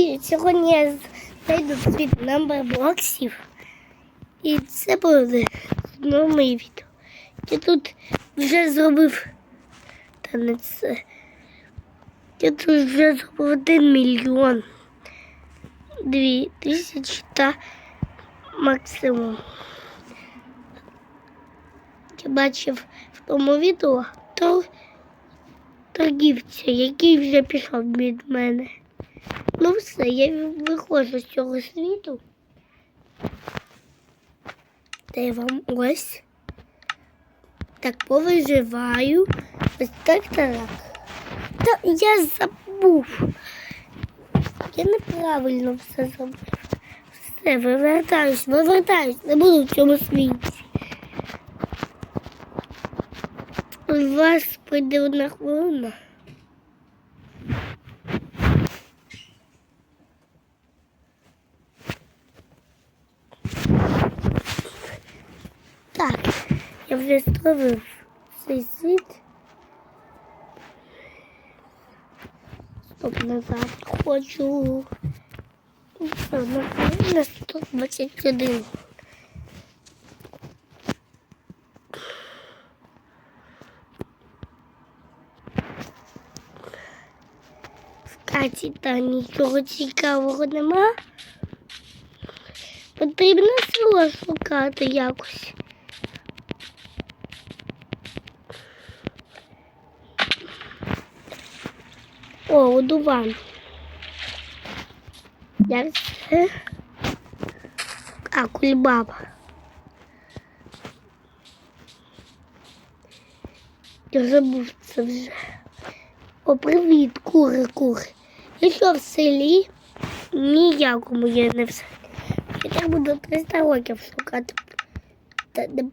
Привіт! Сьогодні я зайду в світ номерблоксів. І це буде знову відео. Я тут вже зробив. Та не це. Я тут вже зробив один мільйон. Дві тисячі та максимум. Я бачив в тому відео то торгівця, який вже пішов від мене. Ну все, я виходжу з цього світу. Та я вам ось так повиживаю. Ось так так. Та я забув. Я неправильно все зробив. Все, вивертаюсь, вивертаюсь, не буду в цьому світі. У вас прийде одна хвилина. Так, я вже створив цей світ. Стоп, назад хочу. На 121. В хаті та нічого цікавого нема. Потрібно село шукати якось. О, одуван. Це? А, кульбаба. Я забув це вже. О, привіт, кури, кури. Я що в селі? Ніякому я не в селі. Я буду 300 років шукати. Та не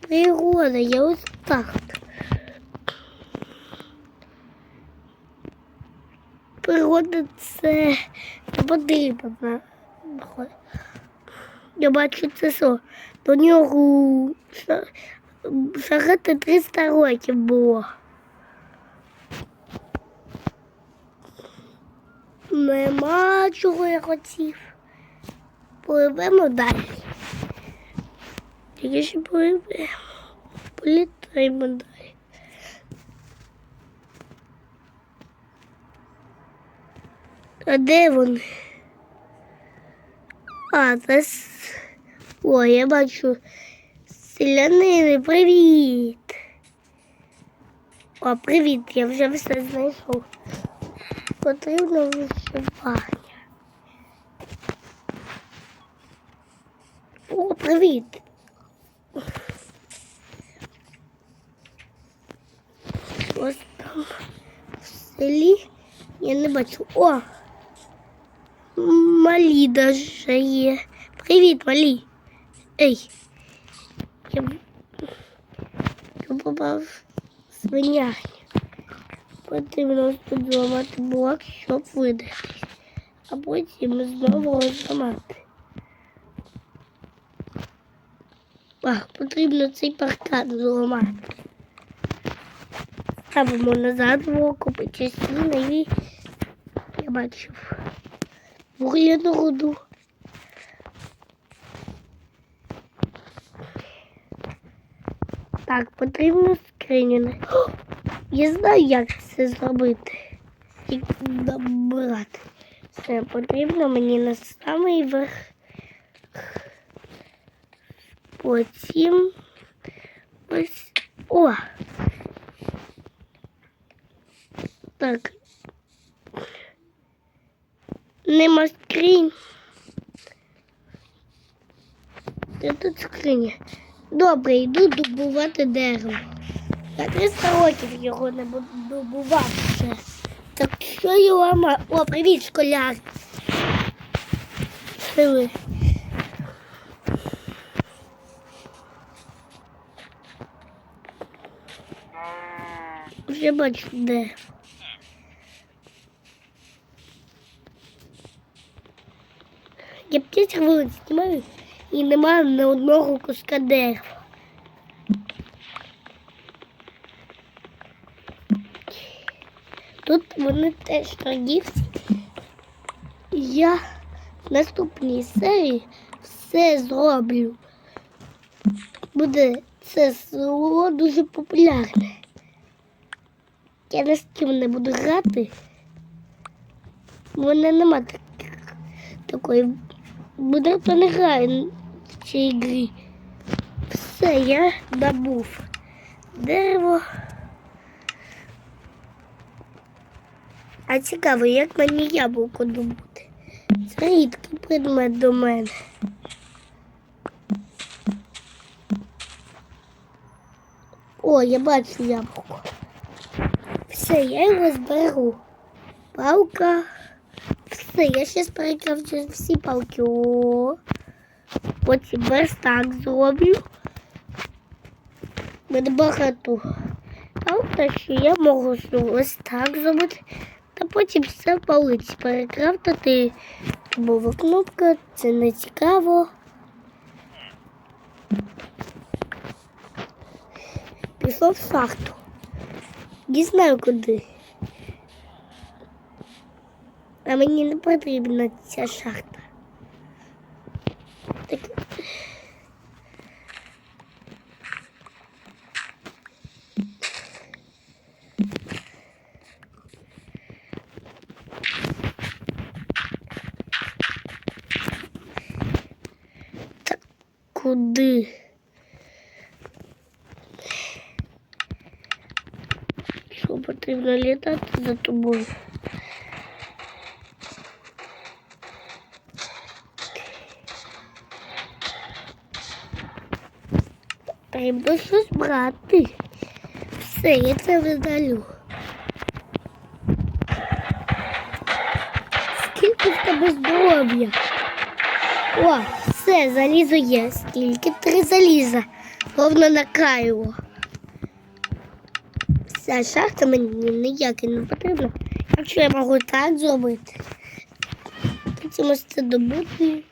природа, я ось так. Природа це потрібно. Я бачу це що. До нього шагати 300 років було. Нема чого я хотів. Пливемо далі. Тільки ще пливемо. Політаємо далі. А де вони? А, це... О, я бачу. Селянини, привіт. О, привіт, я вже все знайшов. Потрібно вишивання. О, привіт. Ось там в селі я не бачу. О! Малі даже є. Привіт, малі. Ей. Я, я попав свиняк. Потрібно тут зламати блок, щоб видихтись. А потім знову зламати. А, потрібно цей паркан зламати. Ставимо назад блоку, частину і я бачив вугляну руду. Так, потрібно скриню. Я знаю, як це зробити. Як добрати. Все потрібно мені на самий верх. Потім ось. О! Так. Нема скринь. Де тут скриня? Добре, йду добувати дерево. Я 300 років його не буду добувати вже. Так що я ламаю? О, привіт, школяр. Сили. Вже бачу дерево. Я 5 хвилин знімаю і немає ні одного куска дерева. Тут вони теж торгівці. я в наступній серії все зроблю. Буде це село дуже популярне. Я ні з ким не буду грати. У мене нема такої. Буде грає в цій грі. Все, я добув дерево. А цікаво, як мені яблуко добути. Це рідкий предмет до мене. О, я бачу яблуко. Все, я його зберу. Палка. Все, я зараз перекрафчу всі палки. О. Потім верстак зроблю. Буде багато. Палка, що я можу ось так зробити. Та потім все палиці перекрафтити. Бо кнопка, це не цікаво. Пішов в шахту. Не знаю куди. А мені не потрібна ця шахта. Так. Так куди? Що потрібно літати за тобою? Треба щось брати. Все, я це видалю. Скільки в тебе здоров'я? О, все, залізо є. Скільки три заліза. Ровно накаяло. Вся шахта мені ніяк не потрібна. Якщо я можу так зробити. Потім ось це добути.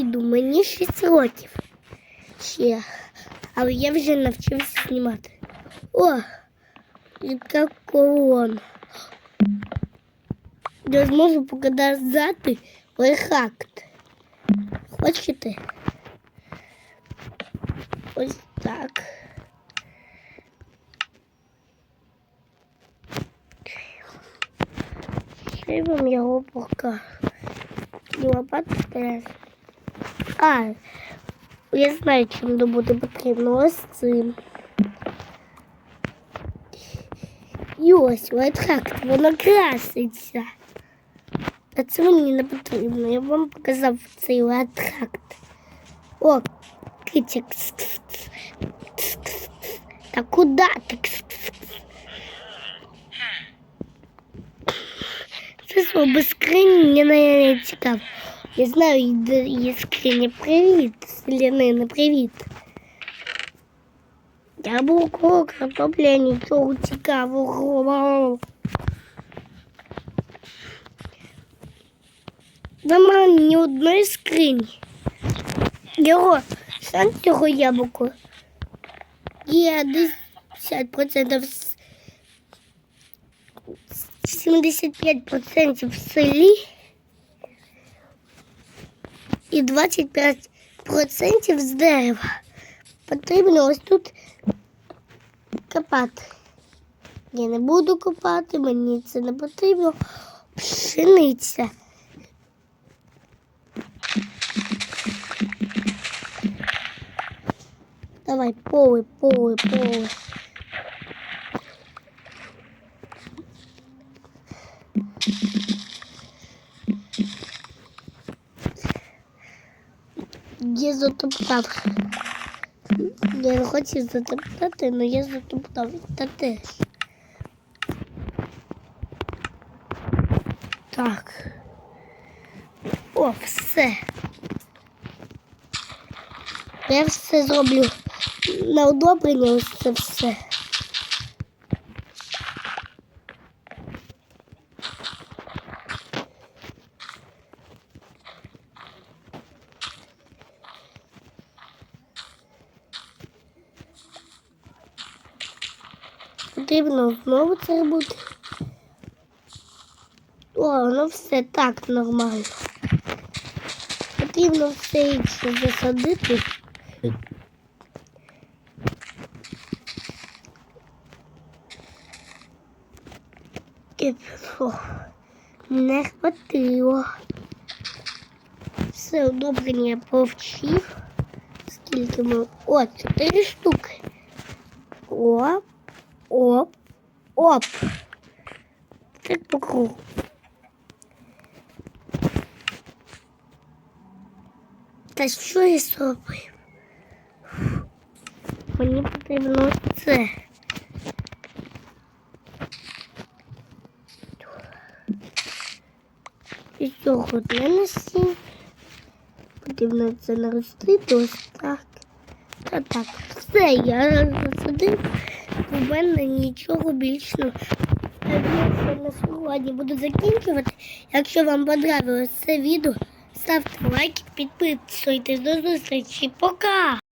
піду, мені 6 років ще. Але я вже навчився знімати. О, яка колона. Я зможу показати лайфхак. Хочете? Ось так. Ще я вам його покажу. І лопата теж. А, я знаю, чим добути потрібно ось цим. І ось лайфхак, воно краситься. А це мені не потрібно. Я вам показав цей лайфхак. О, китя. Та куди ти? Це слово скрині мені не цікаво. Я знаю, де є скриня. Привіт, селянина, привіт. Яблуко, картопля, нічого цікавого. Нема ні одної скрині. Його, сам цього яблуко. Є десь 50% с- 75% в селі і 25% з дерева. Потрібно ось тут копати. Я не буду копати, мені це не потрібно. Пшениця. Давай, поле, поле, поле. Я затоптав. Я не хочу затоптати, але я затоптав. Та теж. Так. О, все. Я все зроблю на удобрення це все. Потрібно знову це робити. О, ну все так нормально. Потрібно все інше засадити. І. Не хватило. Все удобрення повчив. Скільки ми. О, чотири штуки. Оп, оп, оп. Так по кругу. Та що я зробив? Мені потрібно це. І цього насіння. Потрібно це наростити ось так. Та так, все, я засадив. У мене нічого більшого. Я на сьогодні буду закінчувати. Якщо вам понравилось це відео, ставте лайк, підписуйтесь. До зустрічі. Пока!